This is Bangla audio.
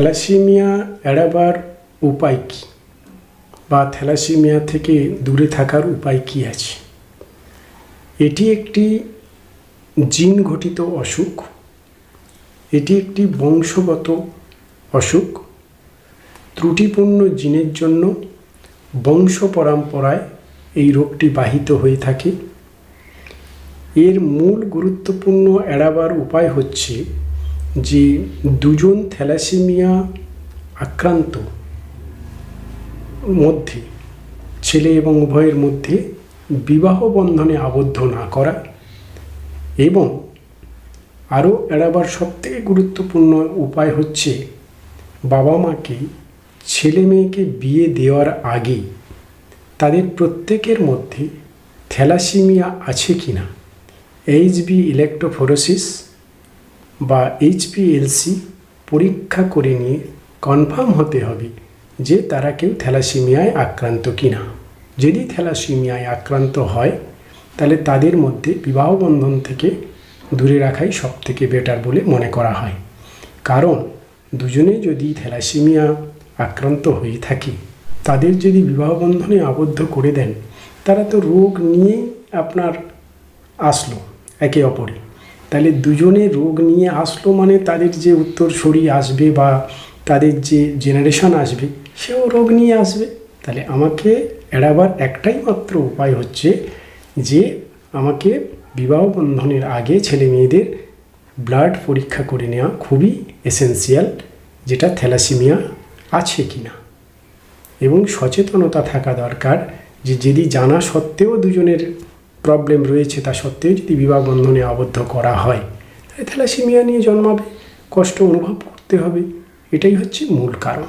থ্যালাসিমিয়া এড়াবার উপায় কী? বা থ্যালাসিমিয়া থেকে দূরে থাকার উপায় কী আছে? এটি একটি জিন ঘটিত অসুখ। এটি একটি বংশগত অসুখ। ত্রুটিপূর্ণ জিনের জন্য বংশ পরম্পরায় এই রোগটি বাহিত হয়ে থাকে। এর মূল গুরুত্বপূর্ণ এড়াবার উপায় হচ্ছে যে দুজন থ্যালাসেমিয়া আক্রান্ত মধ্যে, ছেলে এবং উভয়ের মধ্যে বিবাহ বন্ধনে আবদ্ধ না করা এবং আরও এড়াবার সবথেকে গুরুত্বপূর্ণ উপায় হচ্ছে বাবা মাকে, ছেলে মেয়েকে বিয়ে দেওয়ার আগে তাদের প্রত্যেকের মধ্যে থ্যালাসিমিয়া আছে কি না এইচবি ইলেকট্রোফোরোসিস বা এইচপিএলসি পরীক্ষা করে নিয়ে কনফার্ম হতে হবে যে তারা কেউ থ্যালাসিমিয়ায় আক্রান্ত কি না যদি থ্যালাসিমিয়ায় আক্রান্ত হয়, তাহলে তাদের মধ্যে বিবাহ বন্ধন থেকে দূরে রাখাই সব থেকে বেটার বলে মনে করা হয়। কারণ দুজনে যদি থ্যালাসিমিয়া আক্রান্ত হয়ে থাকে, তাদের যদি বিবাহ বন্ধনে আবদ্ধ করে দেন, তারা তো রোগ নিয়ে আপনার আসলো, একে অপরে তাহলে দুজনে রোগ নিয়ে আসলো মানে তাদের যে উত্তরসূরি আসবে বা তাদের যে জেনারেশন আসবে, সেও রোগ নিয়ে আসবে। তাহলে আমাকে এড়াবার একটাই মাত্র উপায় হচ্ছে যে আমাকে বিবাহ বন্ধনের আগে ছেলে মেয়েদের ব্লাড পরীক্ষা করে নেওয়া খুবই এসেন্সিয়াল যেটা থ্যালাসিমিয়া আছে কি না এবং সচেতনতা থাকা দরকার যে যদি জানা সত্ত্বেও দুজনের প্রবলেম রয়েছে তা সত্ত্বেও যদি বিবাহ বন্ধনে আবদ্ধ করা হয়, তাহলে থ্যালাসিমিয়া নিয়ে জন্মাবে। কষ্ট অনুভব করতে হবে। এটাই হচ্ছে মূল কারণ।